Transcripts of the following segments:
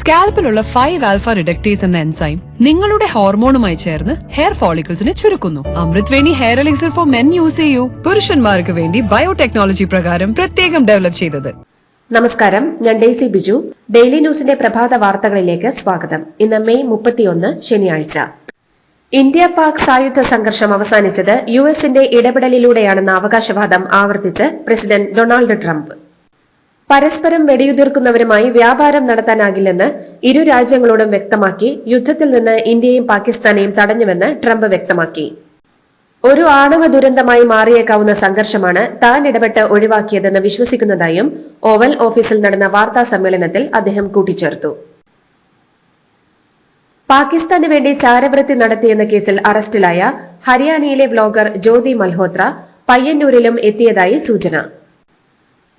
സ്കാൽപ്പിലുള്ള five alpha reductase എന്ന enzyme നിങ്ങളുടെ ഹോർമോണുമായി ചേർന്ന് ഹെയർ ഫോളിക്കിൾസിനെ ചുരുക്കുന്നു. Amrut Veni hair elixir for men use ചെയ്യൂ. പുരുഷന്മാർക്ക് വേണ്ടി ബയോടെക്നോളജി പ്രകാരം പ്രത്യേകം ഡെവലപ്പ് ചെയ്തത്. നമസ്കാരം. ഞാൻ ഡെയ്സി ബിജു. ഡെയിലി ന്യൂസിന്റെ പ്രഭാത വാർത്തകളിലേക്ക് സ്വാഗതം. ഇന്ന് മെയ് മുപ്പത്തിയൊന്ന് ശനിയാഴ്ച. ഇന്ത്യ പാക് സായുധ സംഘർഷം അവസാനിച്ചത് യു എസിന്റെ ഇടപെടലിലൂടെയാണെന്ന അവകാശവാദം ആവർത്തിച്ച് പ്രസിഡന്റ് ഡൊണാൾഡ് ട്രംപ്. പരസ്പരം വെടിയുതിർക്കുന്നവരുമായി വ്യാപാരം നടത്താനാകില്ലെന്ന് ഇരു രാജ്യങ്ങളോടും വ്യക്തമാക്കി യുദ്ധത്തിൽ നിന്ന് ഇന്ത്യയും പാകിസ്ഥാനെയും തടഞ്ഞുവെന്ന് ട്രംപ് വ്യക്തമാക്കി. ഒരു ആണവ ദുരന്തമായി മാറിയേക്കാവുന്ന സംഘർഷമാണ് താൻ ഇടപെട്ട് ഒഴിവാക്കിയതെന്ന് വിശ്വസിക്കുന്നതായും ഓവൽ ഓഫീസിൽ നടന്ന വാർത്താ സമ്മേളനത്തിൽ അദ്ദേഹം കൂട്ടിച്ചേർത്തു. പാകിസ്ഥാന് വേണ്ടി ചാരവൃത്തി നടത്തിയെന്ന കേസിൽ അറസ്റ്റിലായ ഹരിയാനയിലെ വ്ലോഗർ ജ്യോതി മൽഹോത്ര പയ്യന്നൂരിലും എത്തിയതായി സൂചന.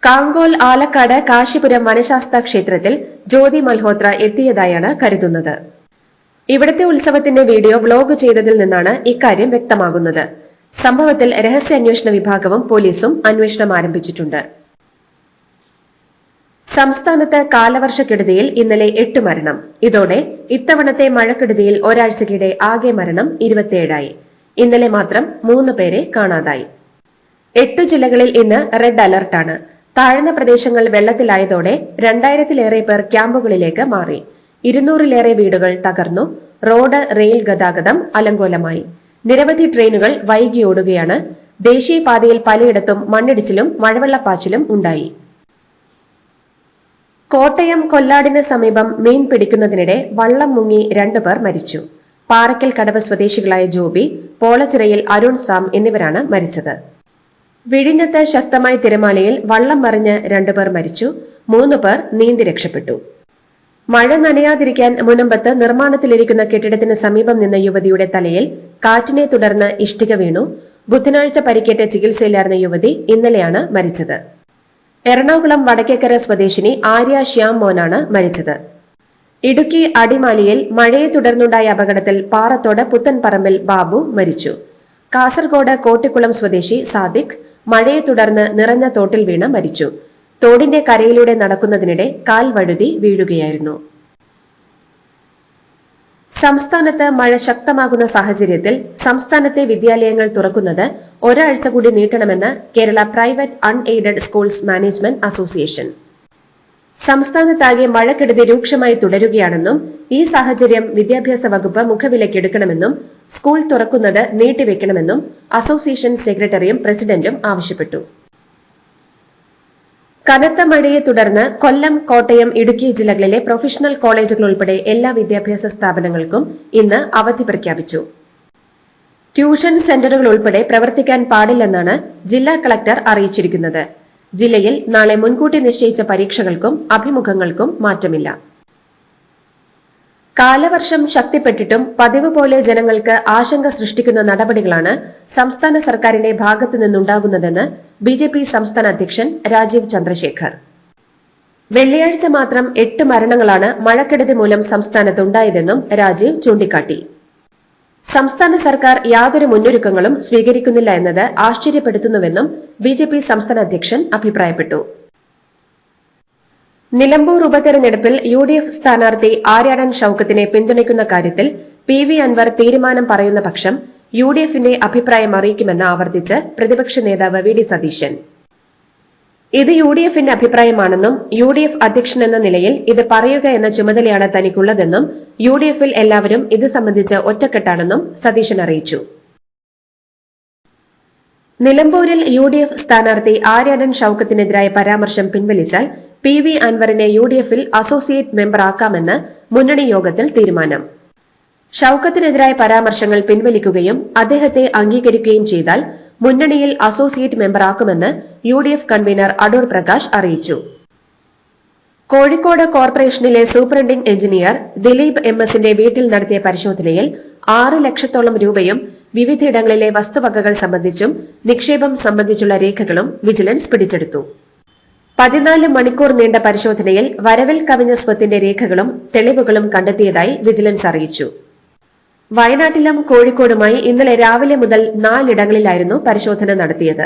കാങ്കോൽ ആലക്കാട് കാശിപുരം വനശാസ്ത്ര ക്ഷേത്രത്തിൽ ജ്യോതി മൽഹോത്ര എത്തിയതായാണ് കരുതുന്നത്. ഇവിടത്തെ ഉത്സവത്തിന്റെ വീഡിയോ വ്ലോഗ് ചെയ്തതിൽ നിന്നാണ് ഇക്കാര്യം വ്യക്തമാകുന്നത്. സംഭവത്തിൽ രഹസ്യാന്വേഷണ വിഭാഗവും പോലീസും അന്വേഷണം ആരംഭിച്ചിട്ടുണ്ട്. സംസ്ഥാനത്ത് കാലവർഷക്കെടുതിയിൽ ഇന്നലെ എട്ട് മരണം. ഇതോടെ ഇത്തവണത്തെ മഴക്കെടുതിയിൽ ഒരാഴ്ചക്കിടെ ആകെ മരണം ഇരുപത്തിയേഴായി. ഇന്നലെ മാത്രം മൂന്ന് പേരെ കാണാതായി. എട്ട് ജില്ലകളിൽ ഇന്ന് റെഡ് അലർട്ടാണ്. താഴ്ന്ന പ്രദേശങ്ങൾ വെള്ളത്തിലായതോടെ രണ്ടായിരത്തിലേറെ പേർ ക്യാമ്പുകളിലേക്ക് മാറി. ഇരുന്നൂറിലേറെ വീടുകൾ തകർന്നു. റോഡ് റെയിൽ ഗതാഗതം അലങ്കോലമായി. നിരവധി ട്രെയിനുകൾ വൈകി ഓടുകയാണ്. ദേശീയപാതയിൽ പലയിടത്തും മണ്ണിടിച്ചിലും മഴവെള്ളപ്പാച്ചിലും ഉണ്ടായി. കോട്ടയം കൊല്ലാടിന് സമീപം മീൻ പിടിക്കുന്നതിനിടെ വള്ളം മുങ്ങി രണ്ടുപേർ മരിച്ചു. പാറയ്ക്കൽ കടവ് സ്വദേശികളായ ജോബി പോളച്ചിറയിൽ അരുൺ സാം എന്നിവരാണ് മരിച്ചത്. വിഴിഞ്ഞത്ത് ശക്തമായ തിരമാലയിൽ വള്ളം മറിഞ്ഞ് രണ്ടുപേർ മരിച്ചു. മൂന്ന് പേർ നീന്തി രക്ഷപ്പെട്ടു. മഴ നനയാതിരിക്കാൻ മുനമ്പത്ത് നിർമ്മാണത്തിലിരിക്കുന്ന കെട്ടിടത്തിന് സമീപം നിന്ന യുവതിയുടെ തലയിൽ കാറ്റിനെ തുടർന്ന് ഇഷ്ടിക വീണു. ബുധനാഴ്ച പരിക്കേറ്റ ചികിത്സയിലായിരുന്ന യുവതി ഇന്നലെയാണ് മരിച്ചത്. എറണാകുളം വടക്കേക്കര സ്വദേശിനി ആര്യ ശ്യാം മോനാണ് മരിച്ചത്. ഇടുക്കി അടിമാലിയിൽ മഴയെ തുടർന്നുണ്ടായ അപകടത്തിൽ പാറത്തോട് പുത്തൻപറമ്പിൽ ബാബു മരിച്ചു. കാസർഗോഡ് കോട്ടിക്കുളം സ്വദേശി സാദിഖ് മഴയെ തുടർന്ന് നിറഞ്ഞ തോട്ടിൽ വീണ മരിച്ചു. തോടിന്റെ കരയിലൂടെ നടക്കുന്നതിനിടെ കാൽ വഴുതി വീഴുകയായിരുന്നു. സംസ്ഥാനത്ത് മഴ ശക്തമാകുന്ന സാഹചര്യത്തിൽ സംസ്ഥാനത്തെ വിദ്യാലയങ്ങൾ തുറക്കുന്നത് ഒരാഴ്ച കൂടി നീട്ടണമെന്ന് Kerala private unaided schools management association. സംസ്ഥാനത്താകെ മഴക്കെടുതി രൂക്ഷമായി തുടരുകയാണെന്നും ഈ സാഹചര്യം വിദ്യാഭ്യാസ വകുപ്പ് മുഖവിലക്കെടുക്കണമെന്നും സ്കൂൾ തുറക്കുന്നത് നീട്ടിവെക്കണമെന്നും അസോസിയേഷൻ സെക്രട്ടറിയും പ്രസിഡന്റും ആവശ്യപ്പെട്ടു. കനത്ത മഴയെ തുടർന്ന് കൊല്ലം കോട്ടയം ഇടുക്കി ജില്ലകളിലെ പ്രൊഫഷണൽ കോളേജുകൾ ഉൾപ്പെടെ എല്ലാ വിദ്യാഭ്യാസ സ്ഥാപനങ്ങൾക്കും ഇന്ന് അവധി പ്രഖ്യാപിച്ചു. ട്യൂഷൻ സെന്ററുകൾ ഉൾപ്പെടെ പ്രവർത്തിക്കാൻ പാടില്ലെന്നാണ് ജില്ലാ കളക്ടർ അറിയിച്ചിരിക്കുന്നത്. ജില്ലയിൽ നാളെ മുൻകൂട്ടി നിശ്ചയിച്ച പരീക്ഷകൾക്കും അഭിമുഖങ്ങൾക്കും മാറ്റമില്ല. കാലവർഷം ശക്തിപ്പെട്ടിട്ടും പതിവ് പോലെ ജനങ്ങൾക്ക് ആശങ്ക സൃഷ്ടിക്കുന്ന നടപടികളാണ് സംസ്ഥാന സർക്കാരിന്റെ ഭാഗത്തു നിന്നുണ്ടാകുന്നതെന്ന് ബി ജെ പി സംസ്ഥാന അധ്യക്ഷൻ രാജീവ് ചന്ദ്രശേഖർ. വെള്ളിയാഴ്ച മാത്രം എട്ട് മരണങ്ങളാണ് മഴക്കെടുതി മൂലം സംസ്ഥാനത്തുണ്ടായതെന്നും രാജീവ് ചൂണ്ടിക്കാട്ടി. സംസ്ഥാന സർക്കാർ യാതൊരു മുന്നൊരുക്കങ്ങളും സ്വീകരിക്കുന്നില്ല എന്നത് ആശ്ചര്യപ്പെടുത്തുന്നുവെന്നും ബി ജെ പി സംസ്ഥാന അധ്യക്ഷൻ അഭിപ്രായപ്പെട്ടു. നിലമ്പൂർ ഉപതെരഞ്ഞെടുപ്പിൽ യു ഡി എഫ് സ്ഥാനാർത്ഥി ആര്യാടൻ ഷൌക്കത്തിനെ പിന്തുണയ്ക്കുന്ന കാര്യത്തിൽ പി വി അൻവർ തീരുമാനം പറയുന്ന പക്ഷം യു ഡി എഫിന്റെ അഭിപ്രായം അറിയിക്കുമെന്ന് ആവർത്തിച്ച് പ്രതിപക്ഷ നേതാവ് വി ഡി സതീശൻ. ഇത് യു ഡി എഫിന്റെ അഭിപ്രായമാണെന്നും യു ഡി എഫ് അധ്യക്ഷൻ എന്ന നിലയിൽ ഇത് പറയുക എന്ന ചുമതലയാണ് തനിക്കുള്ളതെന്നും യു ഡി എഫിൽ എല്ലാവരും ഇത് സംബന്ധിച്ച് ഒറ്റക്കെട്ടാണെന്നും സതീശൻ അറിയിച്ചു. നിലമ്പൂരിൽ യു ഡി എഫ് സ്ഥാനാർത്ഥി ആര്യാടൻ ഷൌക്കത്തിനെതിരായ പരാമർശം പിൻവലിച്ചാൽ പി വി അൻവറിനെ യു ഡി എഫിൽ അസോസിയേറ്റ് മെമ്പറാക്കാമെന്ന് മുന്നണി യോഗത്തിൽ തീരുമാനം. ഷൌക്കത്തിനെതിരായ പരാമർശങ്ങൾ പിൻവലിക്കുകയും അദ്ദേഹത്തെ അംഗീകരിക്കുകയും ചെയ്താൽ മുന്നണിയിൽ associate മെമ്പറാക്കുമെന്ന് U D F convener Adoor Prakash അറിയിച്ചു. കോഴിക്കോട് കോർപ്പറേഷനിലെ സൂപ്രണ്ടിംഗ് എഞ്ചിനീയർ ദിലീപ് എം എസിന്റെ വീട്ടിൽ നടത്തിയ പരിശോധനയിൽ ആറ് ലക്ഷത്തോളം രൂപയും വിവിധയിടങ്ങളിലെ വസ്തുവകകൾ സംബന്ധിച്ചും നിക്ഷേപം സംബന്ധിച്ചുള്ള രേഖകളും വിജിലൻസ് പിടിച്ചെടുത്തു. പതിനാല് മണിക്കൂർ നീണ്ട പരിശോധനയിൽ വരവിൽ കവിഞ്ഞ സ്വത്തിന്റെ രേഖകളും തെളിവുകളും കണ്ടെത്തിയതായി വിജിലൻസ് അറിയിച്ചു. വയനാട്ടിലും കോഴിക്കോടുമായി ഇന്നലെ രാവിലെ മുതൽ നാലിടങ്ങളിലായിരുന്നു പരിശോധന നടത്തിയത്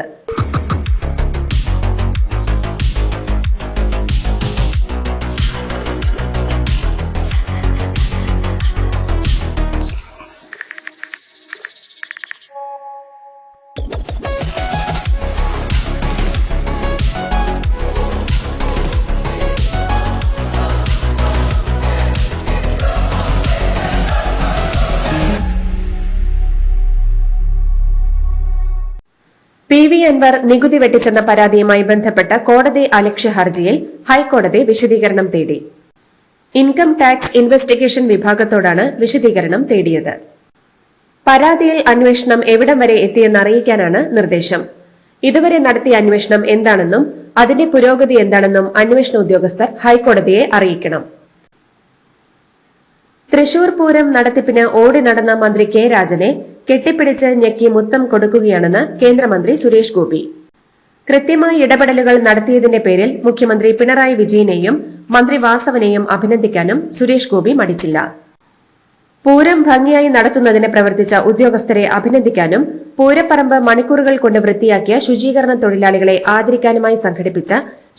അൻവർ നികുതി വെട്ടിച്ചെന്ന പരാതിയുമായി ബന്ധപ്പെട്ട കോടതി അലക്ഷ്യ ഹർജിയിൽ ഹൈക്കോടതി വിശദീകരണം തേടി. ഇൻകം ടാക്സ് ഇൻവെസ്റ്റിഗേഷൻ വിഭാഗത്തോടാണ് വിശദീകരണം തേടിയത്. പരാതിയിൽ അന്വേഷണം എവിടം വരെ എത്തിയെന്ന് അറിയിക്കാനാണ് നിർദ്ദേശം. ഇതുവരെ നടത്തിയ അന്വേഷണം എന്താണെന്നും അതിന്റെ പുരോഗതി എന്താണെന്നും അന്വേഷണ ഉദ്യോഗസ്ഥർ ഹൈക്കോടതിയെ അറിയിക്കണം. തൃശൂർ പൂരം നടത്തിപ്പിന് ഓടി നടന്ന മന്ത്രി കെ രാജനെ കെട്ടിപ്പിടിച്ച് ഞെക്കി മുത്തം കൊടുക്കുകയാണെന്ന് കേന്ദ്രമന്ത്രി സുരേഷ് ഗോപി. കൃത്യമായ ഇടപെടലുകൾ നടത്തിയതിന്റെ പേരിൽ മുഖ്യമന്ത്രി പിണറായി വിജയനെയും മന്ത്രി വാസവനെയും അഭിനന്ദിക്കാനും സുരേഷ് ഗോപി മടിച്ചില്ല. പൂരം ഭംഗിയായി നടത്തുന്നതിന് പ്രവർത്തിച്ച ഉദ്യോഗസ്ഥരെ അഭിനന്ദിക്കാനും പൂരപ്പറമ്പ് മണിക്കൂറുകൾ കൊണ്ട് വൃത്തിയാക്കിയ ശുചീകരണ തൊഴിലാളികളെ ആദരിക്കാനുമായി സംഘടിപ്പിച്ച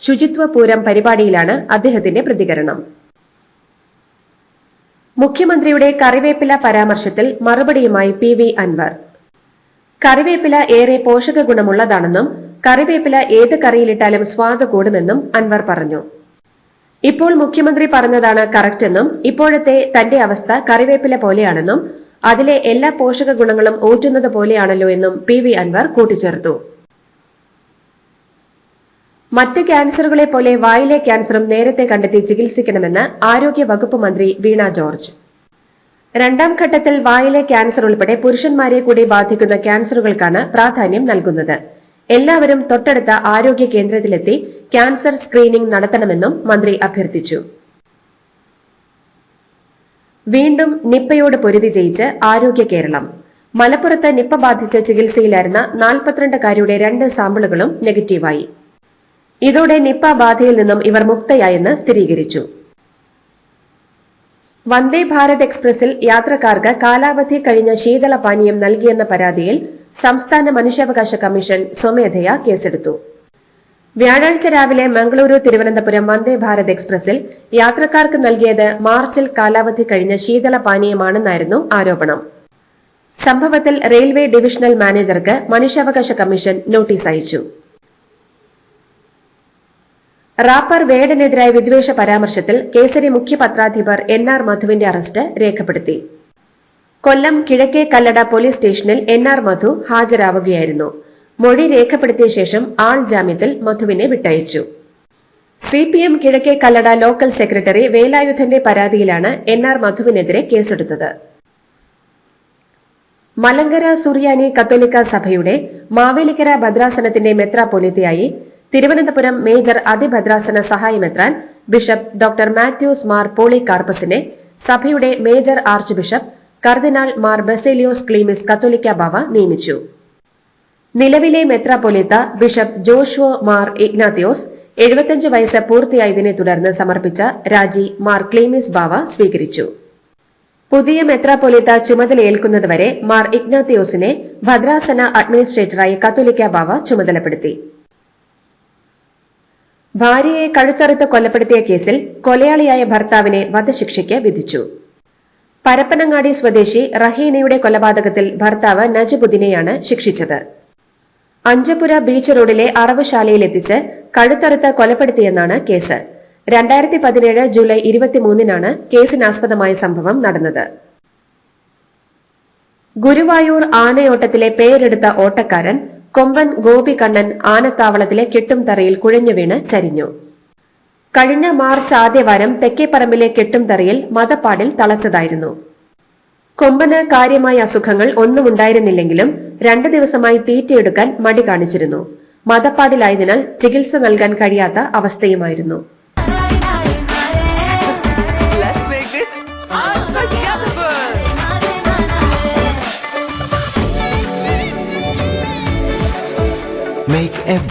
ശുചിത്വ പൂരം പരിപാടിയിലാണ് അദ്ദേഹത്തിന്റെ പ്രതികരണം. മുഖ്യമന്ത്രിയുടെ കറിവേപ്പില പരാമർശത്തിൽ മറുപടിയുമായി പി വി അൻവർ. കറിവേപ്പില ഏറെ പോഷക ഗുണമുള്ളതാണെന്നും കറിവേപ്പില ഏത് കറിയിലിട്ടാലും സ്വാദ് കൂടുമെന്നും അൻവർ പറഞ്ഞു. ഇപ്പോൾ മുഖ്യമന്ത്രി പറഞ്ഞതാണ് കറക്റ്റെന്നും ഇപ്പോഴത്തെ തന്റെ അവസ്ഥ കറിവേപ്പില പോലെയാണെന്നും അതിലെ എല്ലാ പോഷക ഗുണങ്ങളും ഊറ്റുന്നത് പോലെയാണല്ലോ എന്നും പി വി അൻവർ കൂട്ടിച്ചേർത്തു. മറ്റ് ക്യാൻസറുകളെ പോലെ വായിലെ ക്യാൻസറും നേരത്തെ കണ്ടെത്തി ചികിത്സിക്കണമെന്ന് ആരോഗ്യ വകുപ്പ് മന്ത്രി വീണ ജോർജ്. രണ്ടാം ഘട്ടത്തിൽ വായിലെ ക്യാൻസർ ഉൾപ്പെടെ പുരുഷന്മാരെ കൂടി ബാധിക്കുന്ന ക്യാൻസറുകൾക്കാണ് പ്രാധാന്യം നൽകുന്നത്. എല്ലാവരും തൊട്ടടുത്ത ആരോഗ്യ കേന്ദ്രത്തിലെത്തി ക്യാൻസർ സ്ക്രീനിംഗ് നടത്തണമെന്നും മന്ത്രി അഭ്യർത്ഥിച്ചു. വീണ്ടും നിപ്പയോട് പൊരുതി ജയിച്ച് ആരോഗ്യ കേരളം. മലപ്പുറത്ത് നിപ്പ ബാധിച്ച് ചികിത്സയിലായിരുന്ന നാൽപ്പത്തിരണ്ടുകാരിയുടെ രണ്ട് സാമ്പിളുകളും നെഗറ്റീവായി. ഇതോടെ നിപ്പ ബാധയിൽ നിന്നും ഇവർ മുക്തയായെന്ന് സ്ഥിരീകരിച്ചു. വന്ദേ ഭാരത് എക്സ്പ്രസിൽ യാത്രക്കാർക്ക് കാലാവധി കഴിഞ്ഞ ശീതള പാനീയം നൽകിയെന്ന പരാതിയിൽ സംസ്ഥാന മനുഷ്യാവകാശ കമ്മീഷൻ സ്വമേധയാ കേസെടുത്തു. വ്യാഴാഴ്ച രാവിലെ മംഗളൂരു തിരുവനന്തപുരം വന്ദേ ഭാരത് എക്സ്പ്രസിൽ യാത്രക്കാർക്ക് നൽകിയത് മാർച്ചിൽ കാലാവധി കഴിഞ്ഞ ശീതള പാനീയമാണെന്നായിരുന്നു ആരോപണം. സംഭവത്തിൽ റെയിൽവേ ഡിവിഷണൽ മാനേജർക്ക് മനുഷ്യാവകാശ കമ്മീഷൻ നോട്ടീസ് അയച്ചു. റാപ്പർ വേടനെതിരായ വിദ്വേഷ പരാമർശത്തിൽ കേസരി മുഖ്യ പത്രാധിപർ എൻ ആർ മധുവിന്റെ അറസ്റ്റ് രേഖപ്പെടുത്തി. കൊല്ലം കിഴക്കേ കല്ലട പോലീസ് സ്റ്റേഷനിൽ എൻ ആർ മധു ഹാജരാവുകയായിരുന്നു. മൊഴി രേഖപ്പെടുത്തിയ ശേഷം ആൾ ജാമ്യത്തിൽ മധുവിനെ വിട്ടയച്ചു. സി പി എം കിഴക്കേ കല്ലട ലോക്കൽ സെക്രട്ടറി വേലായുധന്റെ പരാതിയിലാണ് എൻ ആർ മധുവിനെതിരെ കേസെടുത്തത്. മലങ്കര സുറിയാനി കത്തോലിക്ക സഭയുടെ മാവേലിക്കര ഭദ്രാസനത്തിന്റെ മെത്രാപ്പൊലിത്തയായി തിരുവനന്തപുരം മേജർ അതിഭദ്രാസന സഹായമെത്രാൻ bishop doctor Mathews Mar poly കാർപ്പസിനെ സഭയുടെ major archbishop cardinal Mar Baselios Cleemis Catholicos Bava നിയമിച്ചു. നിലവിലെ മെത്രാപൊലിത്ത ബിഷപ്പ് ജോഷുവോ മാർ ഇഗ്നാത്തിയോസ് എഴുപത്തിയഞ്ച് വയസ്സ് പൂർത്തിയായതിനെ തുടർന്ന് സമർപ്പിച്ച രാജി മാർ ക്ലീമിസ് ബാവ സ്വീകരിച്ചു. പുതിയ മെത്രാപൊലിത്ത ചുമതലയേൽക്കുന്നതുവരെ മാർ ഇഗ്നാത്തിയോസിനെ ഭദ്രാസന അഡ്മിനിസ്ട്രേറ്ററായി കത്തോലിക്ക ബാവ ചുമതലപ്പെടുത്തി. ഭാര്യയെ കഴുത്തറുത്ത് കൊലപ്പെടുത്തിയ കേസിൽ കൊലയാളിയായ ഭർത്താവിനെ വധശിക്ഷയ്ക്ക് വിധിച്ചു. പരപ്പനങ്ങാടി സ്വദേശി റഹീനയുടെ കൊലപാതകത്തിൽ ഭർത്താവ് നജബുദ്ദീനെയാണ് ശിക്ഷിച്ചത്. അഞ്ചപുര ബീച്ച് റോഡിലെ അറവുശാലയിലെത്തിച്ച് കഴുത്തറുത്ത് കൊലപ്പെടുത്തിയെന്നാണ് കേസ്. രണ്ടായിരത്തി പതിനേഴ് ജൂലൈ ഇരുപത്തിമൂന്നിനാണ് കേസിനാസ്പദമായ സംഭവം നടന്നത്. ഗുരുവായൂർ ആനയോട്ടത്തിലെ പേരെടുത്ത ഓട്ടക്കാരൻ കൊമ്പൻ ഗോപികണ്ണൻ ആനത്താവളത്തിലെ കെട്ടുംതറയിൽ കുഴഞ്ഞു കുഴഞ്ഞുവീണ് ചരിഞ്ഞു. കഴിഞ്ഞ മാർച്ച് ആദ്യവാരം തെക്കേപ്പറമ്പിലെ കെട്ടുംതറയിൽ മതപ്പാടിൽ തളച്ചതായിരുന്നു. കൊമ്പന് കാര്യമായ അസുഖങ്ങൾ ഒന്നും ഉണ്ടായിരുന്നില്ലെങ്കിലും രണ്ടു ദിവസമായി തീറ്റയെടുക്കാൻ മടി കാണിച്ചിരുന്നു. മതപ്പാടിലായതിനാൽ ചികിത്സ നൽകാൻ കഴിയാത്ത അവസ്ഥയുമായിരുന്നു.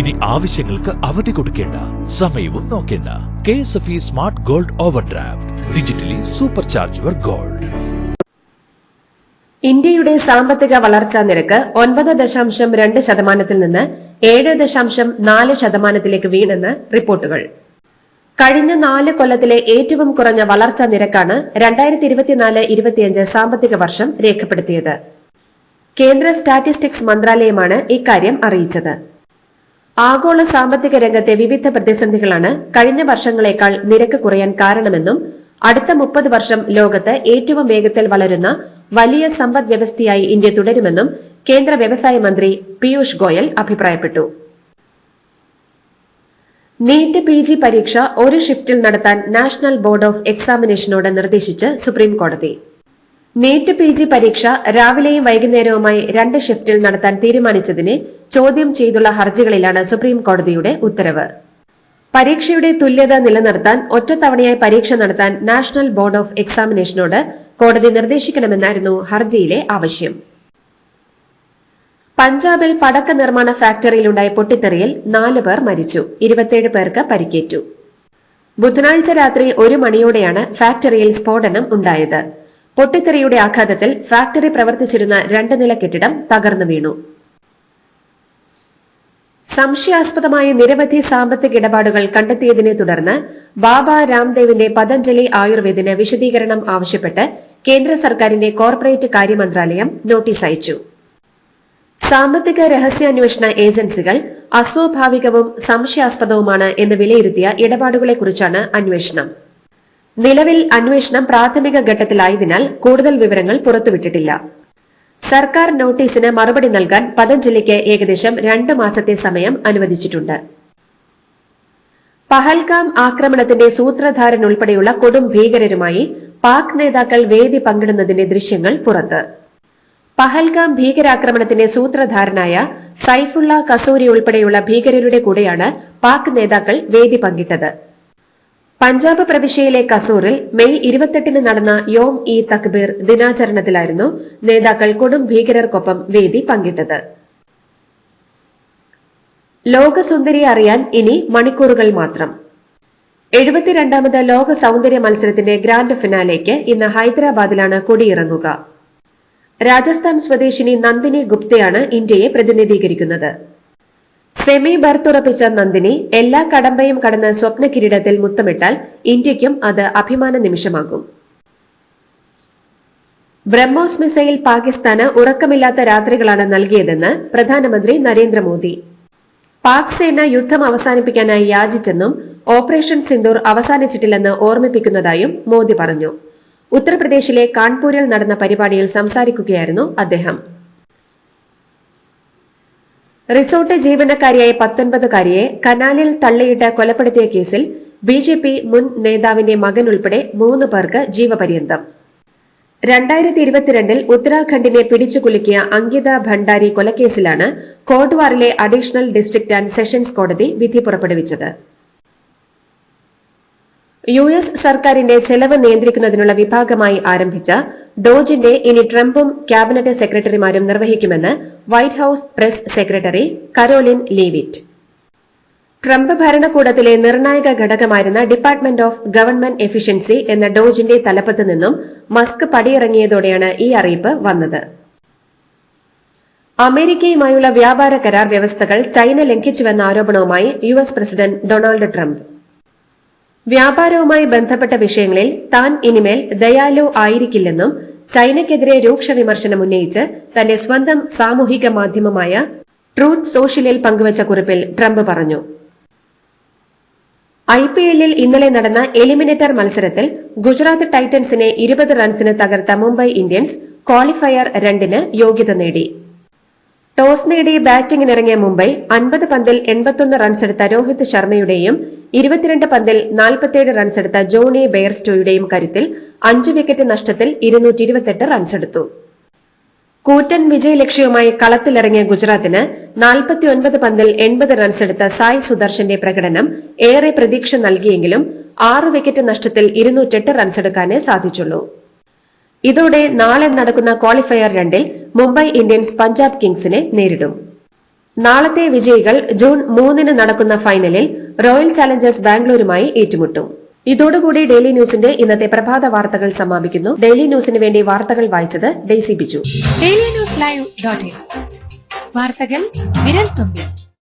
ഇനി ആവശ്യങ്ങൾക്ക് അവധി കൊടുക്കേണ്ട സമയവും നോക്കേണ്ട. K S F E smart gold overdraft digitally supercharge your gold. ഇന്ത്യയുടെ സാമ്പത്തിക വളർച്ചാ നിരക്ക് ഒൻപത് ദശാംശം രണ്ട് ശതമാനത്തിൽ നിന്ന് ഏഴ് ദശാംശം നാല് ശതമാനത്തിലേക്ക് വീണെന്ന് റിപ്പോർട്ടുകൾ. കഴിഞ്ഞ നാല് കൊല്ലത്തിലെ ഏറ്റവും കുറഞ്ഞ വളർച്ചാ നിരക്കാണ് രണ്ടായിരത്തി ഇരുപത്തിനാല് ഇരുപത്തിയഞ്ച് സാമ്പത്തിക വർഷം രേഖപ്പെടുത്തിയത്. കേന്ദ്ര സ്റ്റാറ്റിസ്റ്റിക്സ് മന്ത്രാലയമാണ് ഇക്കാര്യം അറിയിച്ചത്. ആഗോള സാമ്പത്തിക രംഗത്തെ വിവിധ പ്രതിസന്ധികളാണ് കഴിഞ്ഞ വർഷങ്ങളെക്കാൾ നിരക്ക് കുറയാൻ കാരണമെന്നും അടുത്ത മുപ്പത് വർഷം ലോകത്ത് ഏറ്റവും വേഗത്തിൽ വളരുന്ന വലിയ സമ്പദ് വ്യവസ്ഥയായി ഇന്ത്യ തുടരുമെന്നും കേന്ദ്ര വ്യവസായ മന്ത്രി പീയൂഷ് ഗോയൽ അഭിപ്രായപ്പെട്ടു. നീറ്റ് പി ജി പരീക്ഷ ഒരു ഷിഫ്റ്റിൽ നടത്താൻ നാഷണൽ ബോർഡ് ഓഫ് എക്സാമിനേഷനോട് നിർദ്ദേശിച്ച് സുപ്രീം കോടതി നീറ്റ് പി ജി പരീക്ഷ രാവിലെയും വൈകുന്നേരവുമായി രണ്ട് ഷിഫ്റ്റിൽ നടത്താൻ തീരുമാനിച്ചതിനെ ചോദ്യം ചെയ്തുള്ള ഹർജികളിലാണ് സുപ്രീം കോടതിയുടെ ഉത്തരവ്. പരീക്ഷയുടെ തുല്യത നിലനിർത്താൻ ഒറ്റത്തവണയായി പരീക്ഷ നടത്താൻ നാഷണൽ ബോർഡ് ഓഫ് എക്സാമിനേഷനോട് കോടതി നിർദ്ദേശിക്കണമെന്നായിരുന്നു ഹർജിയിലെ ആവശ്യം. പഞ്ചാബിൽ പടക്ക നിർമ്മാണ ഫാക്ടറിയിലുണ്ടായ പൊട്ടിത്തെറിയിൽ നാല് പേർ മരിച്ചു. ഇരുപത്തിയേഴ് പേർക്ക് പരിക്കേറ്റു. ബുധനാഴ്ച രാത്രി ഒരു മണിയോടെയാണ് ഫാക്ടറിയിൽ സ്ഫോടനം ഉണ്ടായത്. പൊട്ടിത്തെറിയുടെ ആഘാതത്തിൽ ഫാക്ടറി പ്രവർത്തിച്ചിരുന്ന രണ്ട് നില കെട്ടിടം തകർന്നു വീണു. സംശയാസ്പദമായ നിരവധി സാമ്പത്തിക ഇടപാടുകൾ കണ്ടെത്തിയതിനെ തുടർന്ന് ബാബ രാംദേവിന്റെ പതഞ്ജലി ആയുർവേദിന് വിശദീകരണം ആവശ്യപ്പെട്ട് കേന്ദ്ര സർക്കാരിന്റെ കോർപ്പറേറ്റ് കാര്യമന്ത്രാലയം നോട്ടീസ് അയച്ചു. സാമ്പത്തിക രഹസ്യാന്വേഷണ ഏജൻസികൾ അസ്വാഭാവികവും സംശയാസ്പദവുമാണ് എന്ന് വിലയിരുത്തിയ ഇടപാടുകളെക്കുറിച്ചാണ് അന്വേഷണം. നിലവിൽ അന്വേഷണം പ്രാഥമിക ഘട്ടത്തിലായതിനാൽ കൂടുതൽ വിവരങ്ങൾ പുറത്തുവിട്ടിട്ടില്ല. സർക്കാർ നോട്ടീസിന് മറുപടി നൽകാൻ പതഞ്ജലിക്ക് ഏകദേശം രണ്ട് മാസത്തെ സമയം അനുവദിച്ചിട്ടുണ്ട്. പഹൽഗാം ആക്രമണത്തിന്റെ സൂത്രധാരൻ ഉൾപ്പെടെയുള്ള കൊടും ഭീകരരുമായി പാക് നേതാക്കൾ വേദി പങ്കിടുന്നതിന്റെ ദൃശ്യങ്ങൾ പുറത്ത്. പഹൽഗാം ഭീകരാക്രമണത്തിന്റെ സൂത്രധാരനായ സൈഫുള്ള കസൂരി ഉൾപ്പെടെയുള്ള ഭീകരരുടെ കൂടെയാണ് പാക് നേതാക്കൾ വേദി പങ്കിട്ടത്. പഞ്ചാബ് പ്രവിശ്യയിലെ കസൂറിൽ മെയ് ഇരുപത്തെട്ടിന് നടന്ന യോം ഇ തക്ബീർ ദിനാചരണത്തിലായിരുന്നു നേതാക്കൾ കൊടും ഭീകരർക്കൊപ്പം വേദി പങ്കിട്ടത്. ലോകസുന്ദരിയെ അറിയാൻ ഇനി മണിക്കൂറുകൾ മാത്രം. എഴുപത്തിരണ്ടാമത് ലോക സൗന്ദര്യ മത്സരത്തിന്റെ ഗ്രാൻഡ് ഫിനാലേക്ക് ഇന്ന് ഹൈദരാബാദിലാണ് കൊടിയിറങ്ങുക. രാജസ്ഥാൻ സ്വദേശിനി നന്ദിനി ഗുപ്തയാണ് ഇന്ത്യയെ പ്രതിനിധീകരിക്കുന്നത്. സെമി ബർത്തുറപ്പിച്ച നന്ദിനി എല്ലാ കടമ്പയും കടന്ന് സ്വപ്ന കിരീടത്തിൽ മുത്തമിട്ടാൽ ഇന്ത്യയ്ക്കും അത് അഭിമാന നിമിഷമാകും. ബ്രഹ്മോസ് മിസൈൽ പാകിസ്ഥാന് ഉറക്കമില്ലാത്ത രാത്രികളാണ് നൽകിയതെന്ന് പ്രധാനമന്ത്രി നരേന്ദ്രമോദി. പാക് സേന യുദ്ധം അവസാനിപ്പിക്കാനായി യാചിച്ചെന്നും ഓപ്പറേഷൻ സിന്ദൂർ അവസാനിച്ചിട്ടില്ലെന്ന് ഓർമ്മിപ്പിക്കുന്നതായും മോദി പറഞ്ഞു. ഉത്തർപ്രദേശിലെ കാൺപൂരിൽ നടന്ന പരിപാടിയിൽ സംസാരിക്കുകയായിരുന്നു അദ്ദേഹം. റിസോർട്ട് ജീവനക്കാരിയായ പത്തൊൻപതുകാരിയെ കനാലിൽ തള്ളിയിട്ട് കൊലപ്പെടുത്തിയ കേസിൽ ബി ജെ പി മുൻ നേതാവിന്റെ മകൻ ഉൾപ്പെടെ മൂന്ന് പേർക്ക് ജീവപര്യന്തം. രണ്ടായിരത്തി ഇരുപത്തിരണ്ടിൽ ഉത്തരാഖണ്ഡിനെ പിടിച്ചു കുലുക്കിയ അങ്കിത ഭണ്ഡാരി കൊലക്കേസിലാണ് കോട്ട്വാറിലെ അഡീഷണൽ ഡിസ്ട്രിക്ട് ആൻഡ് സെഷൻസ് കോടതി വിധി പുറപ്പെടുവിച്ചത്. യു എസ് സർക്കാരിന്റെ ചെലവ് നിയന്ത്രിക്കുന്നതിനുള്ള വിഭാഗമായി ആരംഭിച്ച ഡോജിന്റെ ഇനി ട്രംപും ക്യാബിനറ്റ് സെക്രട്ടറിമാരും നിർവഹിക്കുമെന്ന് White House press secretary Karoline Leavitt. Trump ഭരണകൂടത്തിലെ നിർണായക ഘടകമായിരുന്ന ഡിപ്പാർട്ട്മെന്റ് ഓഫ് ഗവൺമെന്റ് എഫിഷ്യൻസി എന്ന ഡോജിന്റെ തലപ്പത്ത് നിന്നും മസ്ക് പടിയിറങ്ങിയതോടെയാണ് ഈ അറിയിപ്പ് വന്നത്. അമേരിക്കയുമായുള്ള വ്യാപാര കരാർ വ്യവസ്ഥകൾ ചൈന ലംഘിച്ചുവെന്ന ആരോപണവുമായി യു പ്രസിഡന്റ് ഡൊണാൾഡ് ട്രംപ്. വ്യാപാരവുമായി ബന്ധപ്പെട്ട വിഷയങ്ങളിൽ താൻ ഇനിമേൽ ദയാലു ആയിരിക്കില്ലെന്നും ചൈനയ്ക്കെതിരെ രൂക്ഷ വിമർശനം ഉന്നയിച്ച് തന്റെ സ്വന്തം സാമൂഹിക മാധ്യമമായ ട്രൂത്ത് സോഷ്യലിൽ പങ്കുവച്ച കുറിപ്പിൽ ട്രംപ് പറഞ്ഞു. ഐ പി എല്ലിൽ ഇന്നലെ നടന്ന എലിമിനേറ്റർ മത്സരത്തിൽ ഗുജറാത്ത് ടൈറ്റൻസിനെ ഇരുപത് റൺസിന് തകർത്ത മുംബൈ ഇന്ത്യൻസ് ക്വാളിഫയർ രണ്ടിന് യോഗ്യത നേടി. ടോസ് നേടി ബാറ്റിംഗിനിറങ്ങിയ മുംബൈ അൻപത് പന്തിൽ എൺപത്തൊന്ന് റൺസെടുത്ത രോഹിത് ശർമ്മയുടെയും ഇരുപത്തിരണ്ട് പന്തിൽ നാൽപ്പത്തിയേഴ് റൺസെടുത്ത ജോണി ബെയർസ്റ്റോയുടെയും കരുത്തിൽ അഞ്ച് വിക്കറ്റ് നഷ്ടത്തിൽ ഇരുന്നൂറ്റി ഇരുപത്തെട്ട് റൺസെടുത്തു. കൂറ്റൻ വിജയലക്ഷ്യവുമായി കളത്തിലിറങ്ങിയ ഗുജറാത്തിന് നാൽപ്പത്തിയൊൻപത് പന്തിൽ എൺപത് റൺസെടുത്ത സായ് സുദർശന്റെ പ്രകടനം ഏറെ പ്രതീക്ഷ നൽകിയെങ്കിലും ആറ് വിക്കറ്റ് നഷ്ടത്തിൽ ഇരുന്നൂറ്റെട്ട് റൺസെടുക്കാനേ സാധിച്ചുള്ളൂ. ഇതോടെ നാളെ നടക്കുന്ന ക്വാളിഫയർ രണ്ടിൽ മുംബൈ ഇന്ത്യൻസ് പഞ്ചാബ് കിങ്സിനെ നേരിടും. നാളത്തെ വിജയികൾ ജൂൺ മൂന്നിന് നടക്കുന്ന ഫൈനലിൽ റോയൽ ചാലഞ്ചേഴ്സ് ബാംഗ്ലൂരുമായി ഏറ്റുമുട്ടും. ഇതോടുകൂടി ഡെയിലി ന്യൂസിന്റെ ഇന്നത്തെ പ്രഭാത വാർത്തകൾ സമാപിക്കുന്നു. ഡെയിലി ന്യൂസിന് വേണ്ടി വാർത്തകൾ വായിച്ചത് Daisy Biju. Daily News Live വാർത്തകൾ വിരൽ തുമ്പിൽ.